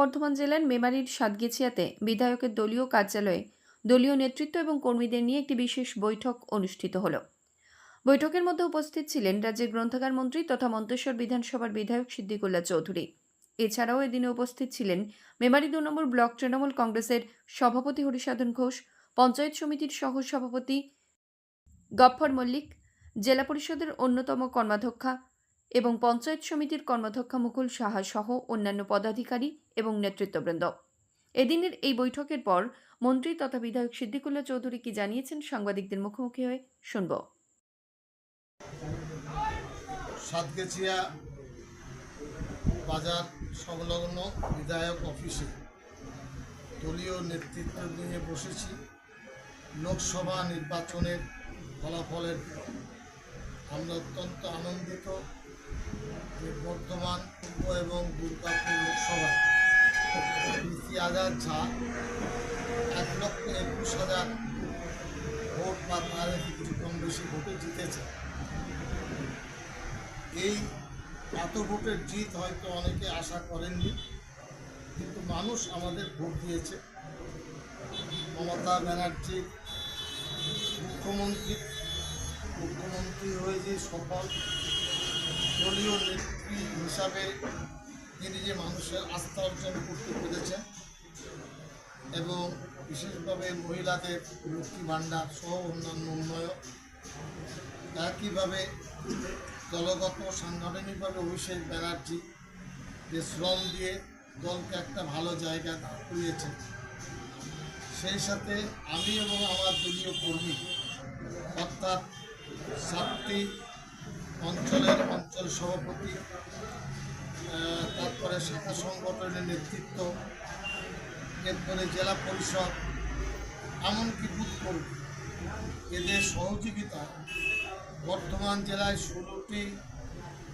বর্ধমান জেলার মেমারির সাতগেছিয়াতে বিধায়কের দলীয় কার্যালয়ে দলীয় নেতৃত্ব এবং কর্মীদের নিয়ে একটি বিশেষ বৈঠক অনুষ্ঠিত হল। বৈঠকের মধ্যে উপস্থিত ছিলেন রাজ্যের গ্রন্থাগার মন্ত্রী তথা মন্তেশ্বর বিধানসভার বিধায়ক সিদ্দিকুল্লা চৌধুরী। এছাড়াও এদিনে উপস্থিত ছিলেন মেমারি দু নম্বর ব্লক তৃণমূল কংগ্রেসের সভাপতি হরিসাধন ঘোষ, পঞ্চায়েত সমিতির সহ সভাপতি গফ্ফর মল্লিক, জেলা পরিষদের অন্যতম কর্মাধ্যক্ষা এবং পঞ্চায়েত সমিতির কর্মাধ্যক্ষা মুকুল সাহা সহ অন্যান্য পদাধিকারী এবং নেতৃত্ববৃন্দ। এদিনের এই বৈঠকের পর মন্ত্রী তথা বিধায়ক সিদ্দিকুল্লাহ চৌধুরী কি জানিয়েছেন সাংবাদিকদের মুখোমুখি হয়ে শুনব। সাতগেছিয়া বাজার সংলগ্ন বিধায়ক অফিসে দলীয় নেতৃত্ব নিয়ে বসেছি। লোকসভা নির্বাচনের ফলাফলের আমরা অত্যন্ত আনন্দিত। যে বর্তমান পূর্ব এবং দুর্গাপুর লোকসভায় প্রীতি আজাদ ঝা এক লক্ষ একুশ হাজার ভোট বা তার কিছু কম বেশি ভোটে জিতেছে। এই এত ভোটের জিত হয়তো অনেকে আশা করেননি, কিন্তু মানুষ আমাদের ভোট দিয়েছে। মমতা ব্যানার্জি মুখ্যমন্ত্রী মুখ্যমন্ত্রী হয়ে যে সফল দলীয় নেত্রী হিসাবে তিনি যে মানুষের আস্থা অর্জন করতে পেরেছেন এবং বিশেষভাবে মহিলাদের লক্ষ্মী ভাণ্ডার সহ অন্যান্য উন্নয়ন একইভাবে দলগত সাংগঠনিকভাবে অভিষেক ব্যানার্জি যে শ্রম দিয়ে দলকে একটা ভালো জায়গা দাঁড় করিয়েছে সেই সাথে আমি এবং আমার দলীয় কর্মী অর্থাৎ সাতটি অঞ্চলের অঞ্চল সভাপতি তারপরে শাখা সংগঠনের নেতৃত্ব, এরপরে জেলা পরিষদ, এমনকি বুথ কর্মী এদের সহযোগিতা বর্ধমান জেলায় ষোলোটি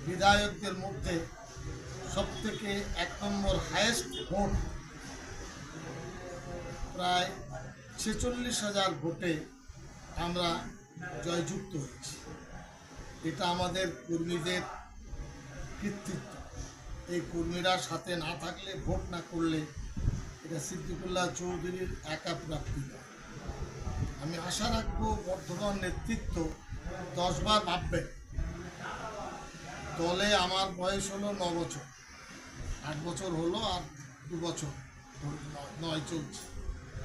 বিধায়কদের মধ্যে সবথেকে এক নম্বর হায়েস্ট ভোট প্রায় ছেচল্লিশ হাজার ভোটে আমরা জয়যুক্ত হয়েছি। এটা আমাদের কর্মীদের কৃতিত্ব। এই কর্মীরা সাথে না থাকলে, ভোট না করলে এটা সিদ্দিকুল্লাহ চৌধুরীর একা প্রাপ্তি আমি আশা রাখব বর্ধমান নেতৃত্ব দশবার ভাববে, দলে আমার বয়স হলো ন বছর। আট বছর হলো আর দু বছর নয় চলছে।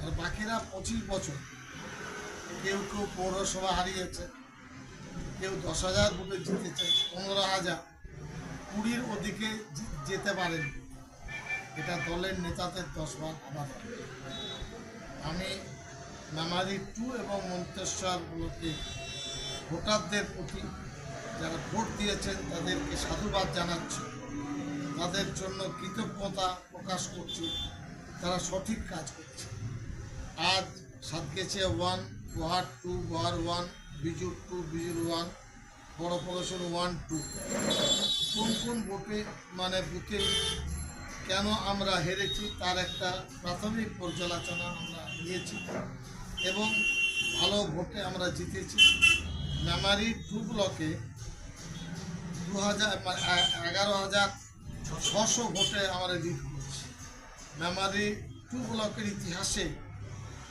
আর বাকিরা পঁচিশ বছর। কেউ কেউ পৌরসভা হারিয়েছে। কেউ দশ হাজার ভোটে জিতেছে পনেরো হাজার। কুড়ির ওদিকে যেতে পারেন। এটা দলের নেতাদের দশবার আবার আমি মেমারি টু এবং মন্তেশ্বর ব্লকে ভোটারদের প্রতি যারা ভোট দিয়েছেন, তাদেরকে সাধুবাদ জানাচ্ছি। তাদের জন্য কৃতজ্ঞতা প্রকাশ করছি। তারা সঠিক কাজ করছে। আজ সাতগেছে ওয়ান গোহার টু গোহার ওয়ান বিজুর টু বিজুর ওয়ান বড় পড়াশোন ওয়ান টু কোন কোন ভোটে মানে বুথে কেন আমরা হেরেছি তার একটা প্রাথমিক পর্যালোচনা আমরা নিয়েছি এবং ভালো ভোটে আমরা জিতেছি। মেমারি টু ব্লকে দু হাজার এগারো হাজার ছশো ভোটে আমরা লিড করেছি। মেমারি টু ব্লকের ইতিহাসে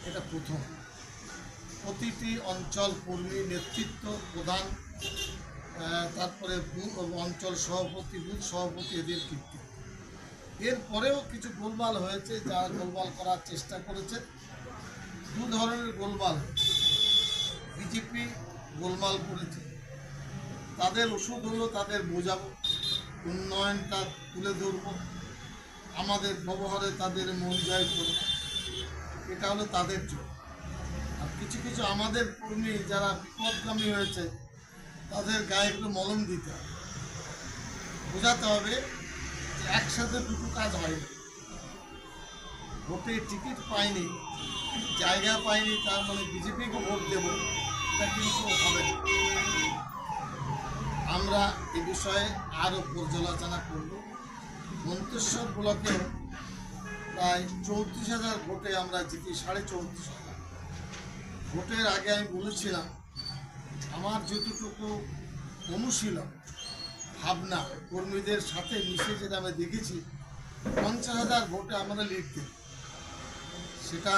এটা প্রথম। প্রতিটি অঞ্চল কর্মী নেতৃত্ব প্রধান তারপরে অঞ্চল সভাপতি, বুথ সভাপতি এদের কীর্তি। এরপরেও কিছু গোলমাল হয়েছে যা গোলমাল করার চেষ্টা করেছে। দু ধরনের গোলমাল। বিজেপি গোলমাল করেছে। তাদের ওষুধ হলো তাদের বোঝাবো, উন্নয়নটা তুলে ধরবো। আমাদের ব্যবহারে তাদের মন জয় করব। এটা হলো তাদের জন্য কিছু কিছু আমাদের কর্মী যারা বিপদগামী হয়েছে, তাদের গায়ে একটু মলম দিতে হবে। বোঝাতে হবে যে একসাথে দুটো কাজ হয়নি ভোটে টিকিট পাইনি, জায়গা পাইনি, তার মানে বিজেপিকে ভোট দেব এটা কিন্তু হবে আমরা এ বিষয়ে আরও পর্যালোচনা করব। মন্তেশ্বর ব্লকে প্রায় চৌত্রিশ হাজার ভোটে আমরা জিতি, সাড়ে চৌত্রিশ ভোটের আগে আমি বলেছিলাম, আমার যতটুকু অনুশীলন ভাবনা, কর্মীদের সাথে মিশে যেটা আমি দেখেছি, পঞ্চাশ হাজার ভোটে আমরা দিই সেটা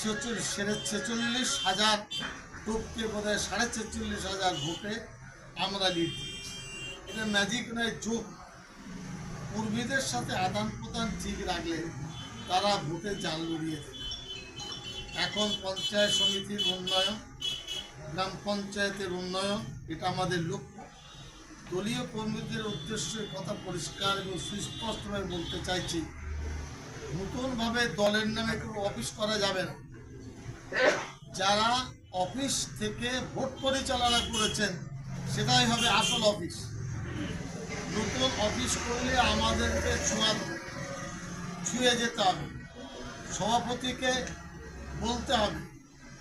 ছেচল্লিশ ছেচল্লিশ হাজার টপকে বোধ হয় সাড়ে ছেচল্লিশ হাজার ভোটে আমরা লিড দিয়েছি। এটা ম্যাজিক নয়, যোগ। কর্মীদের সাথে আদান প্রদান ঠিক রাখলে তারা ভোটে জাল লড়িয়ে দেবে। এখন পঞ্চায়েত সমিতির উন্নয়ন গ্রাম পঞ্চায়েতের উন্নয়ন এটা আমাদের লক্ষ্য। দলীয় কর্মীদের উদ্দেশ্যে কথা পরিষ্কার এবং সুস্পষ্টভাবে বলতে চাইছি নতুনভাবে দলের নামে কোনো অফিস করা যাবে না। যারা অফিস থেকে ভোট পরিচালনা করেছেন সেটাই হবে আসল অফিস। নতুন অফিস করলে আমাদেরকে হবে, ছুঁয়ে যেতে হবে। সভাপতিকে বলতে হবে,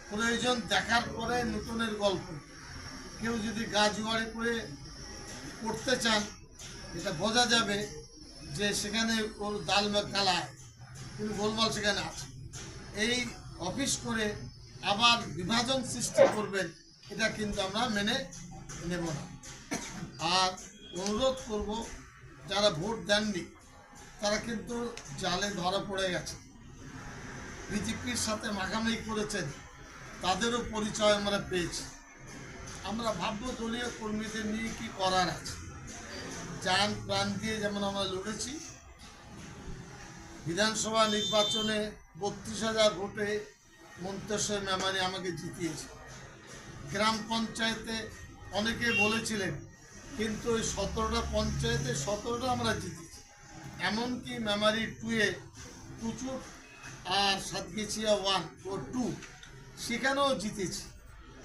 প্রয়োজন দেখার পরে নতুনের গল্প। কেউ যদি গা জোয়ারে করে করতে চান এটা বোঝা যাবে যে সেখানে ওর দাল মে কালা কিন্তু গোলমাল সেখানে আছে। এই অফিস করে আবার বিভাজন সৃষ্টি করবেন, এটা কিন্তু আমরা মেনে নেব না। আর অনুরোধ করব, যারা ভোট দেননি, তারা কিন্তু জালে ধরা পড়ে গেছে। বিজেপির সাথে মাখামাখি করেছেন, তাদেরও পরিচয় আমরা পেয়েছি। আমরা ভাব্য দলীয় কর্মীদের নিয়ে কি করার আছে? যান প্রাণ দিয়ে যেমন আমরা লড়েছি, বিধানসভা নির্বাচনে বত্রিশ হাজার ভোটে মন্তেশ্বর মেমারি আমাকে জিতিয়েছে। গ্রাম পঞ্চায়েতে অনেকে বলেছিলেন, কিন্তু ওই সতেরোটা পঞ্চায়েতে সতেরোটা আমরা জিতেছি। এমনকি মেমারি টুয়ে প্রচুর আর সাতগেছিয়া ওয়ান ও টু সেখানেও জিতেছি।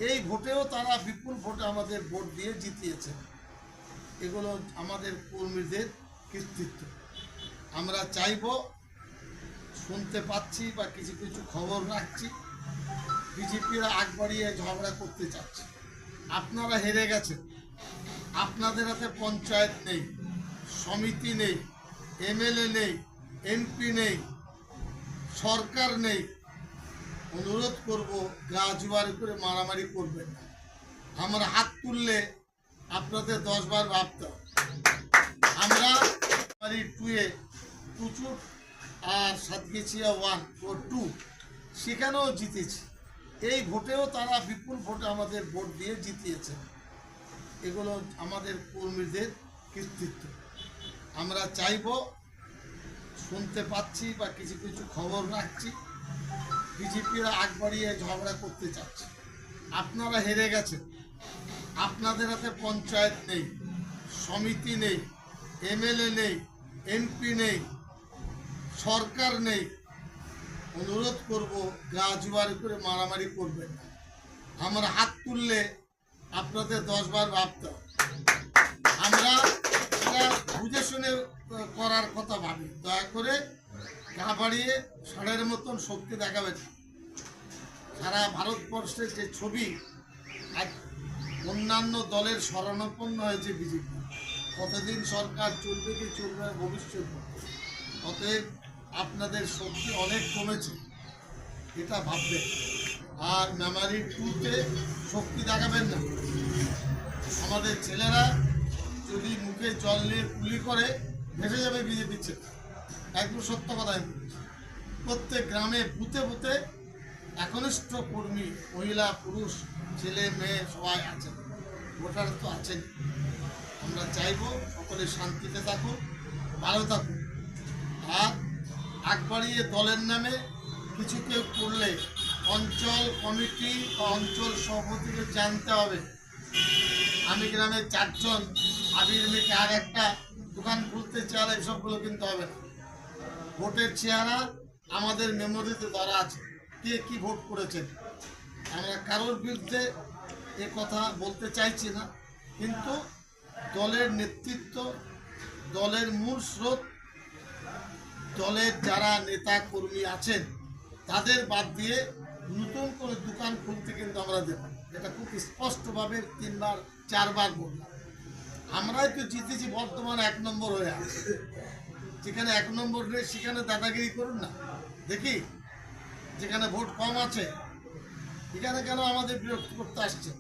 এই ভোটেও তারা বিপুল ভোটে আমাদের ভোট দিয়ে জিতিয়েছে এগুলো আমাদের কর্মীদের কৃতিত্ব। আমরা চাইব, শুনতে পাচ্ছি বা কিছু কিছু খবর রাখছি, বিজেপিরা আগ বাড়িয়ে ঝগড়া করতে চাচ্ছে। আপনারা হেরে গেছেন। আপনাদের হাতে পঞ্চায়েত নেই, সমিতি নেই, এমএলএ নেই, এমপি নেই সরকার নেই। অনুরোধ করব গা জুয়ারি করে মারামারি করবেন না। আমরা হাত তুললে আপনাদের দশ বার ভাবতে আমরা টুয়ে প্রচুর আর সাতগেছিয়া ওয়ান ও টু সেখানেও জিতেছি। এই ভোটেও তারা বিপুল ভোটে আমাদের ভোট দিয়ে জিতিয়েছে। এগুলো আমাদের কর্মীদের কৃতিত্ব। আমরা চাইব শুনতে পাচ্ছি বা কিছু কিছু খবর রাখছি। বিজেপিরা আগ বাড়িয়ে ঝগড়া করতে চাচ্ছে। আপনারা হেরে গেছেন। আপনাদের হাতে পঞ্চায়েত নেই, সমিতি নেই, এমএলএ নেই, এমপি নেই, সরকার নেই। অনুরোধ করব, গা জুয়ারি করে মারামারি করবেন আমরা হাত তুললে আপনাদের দশ বার ভাবতে আমরা বুঝে শুনে করার কথা ভাবি। দয়া করে গা বাড়িয়ে ষাঁড়ের মতন শক্তি দেখাবেন। সারা ভারতবর্ষের যে ছবি আজ অন্যান্য দলের শরণাপন্ন হয়েছে বিজেপি। কতদিন সরকার চলবে কি চলবে ভবিষ্যৎ অতএব আপনাদের শক্তি অনেক কমেছে, এটা ভাববেন। আর মেমারি টুতে শক্তি দেখাবেন না। আমাদের ছেলেরা যদি মুখে জল নিয়ে কুলি করে ভেসে যাবে বিজেপি ছেলে একদম সত্য কথা প্রত্যেক গ্রামে বুথে বুথে একনিষ্ঠ কর্মী, মহিলা, পুরুষ, ছেলে, মেয়ে সবাই আছেন। ভোটার তো আছেন আমরা চাইব সকলে শান্তিতে থাকুন ভালো থাকুক। আর আগ বাড়িয়ে দলের নামে কিছু কেউ করলে অঞ্চল কমিটি বা অঞ্চল সভাপতিকে জানতে হবে। আমি গ্রামের চারজন, আবির মেয়েকে আর একটা দোকান খুলতে চায় এসবগুলো কিন্তু হবে না। ভোটের চেহারা আমাদের মেমোরিতে ধরা আছে। কে কি ভোট করেছেন আমরা কারোর বিরুদ্ধে এ কথা বলতে চাইছি না, কিন্তু দলের নেতৃত্ব, দলের মূল স্রোত, দলের যারা নেতা কর্মী আছেন, তাদের বাদ দিয়ে নতুন করে দোকান খুলতে কিন্তু আমরা দেব এটা খুব স্পষ্টভাবে তিনবার, চারবার বললাম। আমরাই তো জিতেছি, বর্তমান এক নম্বর হয়ে আছে। যেখানে এক নম্বর নেই, সেখানে দাদাগিরি করুন না। দেখি, যেখানে ভোট কম আছে, এখানে কেন আমাদের বিরক্ত করতে আসছে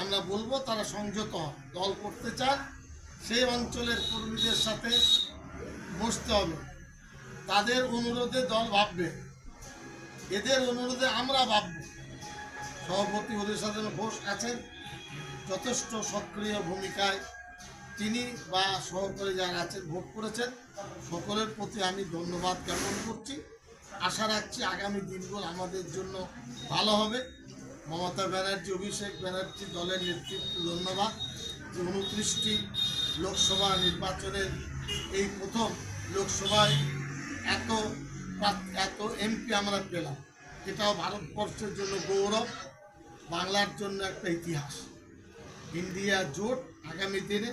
আমরা বলব, তারা সংযত। দল করতে চান, সেই অঞ্চলের কর্মীদের সাথে বসতে হবে। তাদের অনুরোধে দল ভাববে। এদের অনুরোধে আমরা ভাবব। সভাপতি হরিসাধন ঘোষ আছেন, যথেষ্ট সক্রিয় ভূমিকায় তিনি বা সহকারী যারা আছেন, ভোট করেছেন, সকলের প্রতি আমি ধন্যবাদ জ্ঞাপন করছি। আশা রাখছি আগামী দিনগুলো আমাদের জন্য ভালো হবে। মমতা ব্যানার্জি, অভিষেক ব্যানার্জি দলের নেতৃত্ব, ধন্যবাদ। যে উনত্রিশটি লোকসভা নির্বাচনের এই প্রথম লোকসভায় এত এত এমপি আমরা পেলাম। এটাও ভারতবর্ষের জন্য গৌরব, বাংলার জন্য একটা ইতিহাস। ইন্ডিয়া জোট আগামী দিনে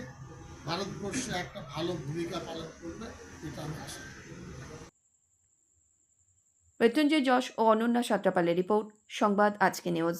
ভারতবর্ষে একটা ভালো ভূমিকা পালন করবে, এটা আমি আশা করি। মৃত্যুঞ্জয় যশ ও অনন্যা সাত্রাপালের রিপোর্ট, সংবাদ আজকে নিউজ